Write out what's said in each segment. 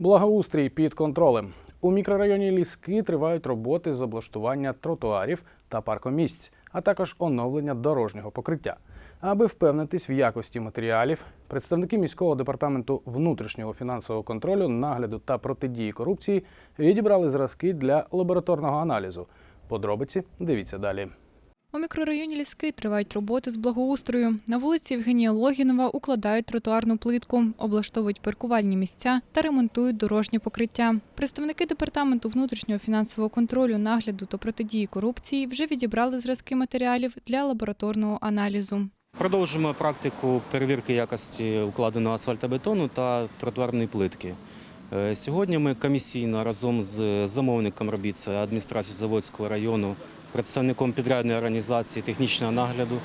Благоустрій під контролем. У мікрорайоні Ліски тривають роботи з облаштування тротуарів та паркомісць, а також оновлення дорожнього покриття. Аби впевнитись в якості матеріалів, представники міського департаменту внутрішнього фінансового контролю, нагляду та протидії корупції відібрали зразки для лабораторного аналізу. Подробиці дивіться далі. У мікрорайоні Ліски тривають роботи з благоустрою. На вулиці Євгенія Логінова укладають тротуарну плитку, облаштовують паркувальні місця та ремонтують дорожнє покриття. Представники департаменту внутрішнього фінансового контролю, нагляду та протидії корупції вже відібрали зразки матеріалів для лабораторного аналізу. Продовжуємо практику перевірки якості укладеного асфальтобетону та тротуарної плитки. Е, Сьогодні ми комісійно разом з замовником робіт адміністрацією Заводського району, представником підрядної організації технічного нагляду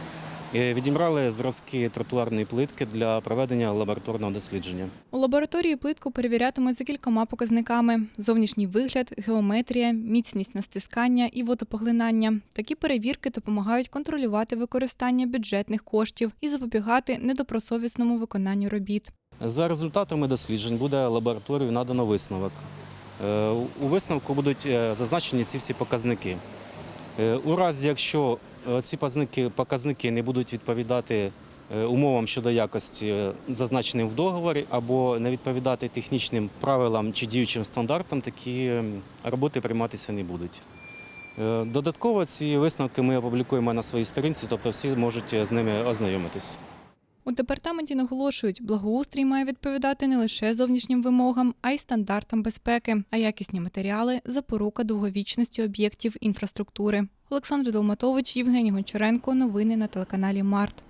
е, відібрали зразки тротуарної плитки для проведення лабораторного дослідження. У лабораторії плитку перевірятимуть за кількома показниками: зовнішній вигляд, геометрія, міцність на стискання і водопоглинання. Такі перевірки допомагають контролювати використання бюджетних коштів і запобігати недобросовісному виконанню робіт. За результатами досліджень буде лабораторію надано висновок. Е, У висновку будуть е, зазначені ці всі показники. Е, У разі, якщо е, ці показники, не будуть відповідати е, умовам щодо якості, зазначеним в договорі, або не відповідати технічним правилам чи діючим стандартам, такі роботи прийматися не будуть. Додатково ці висновки ми опублікуємо на своїй сторінці, тобто всі можуть з ними ознайомитись. У департаменті наголошують, благоустрій має відповідати не лише зовнішнім вимогам, а й стандартам безпеки, а якісні матеріали запорука довговічності об'єктів інфраструктури. Олександр Долматович, Євгеній Гончаренко. Новини на телеканалі Март.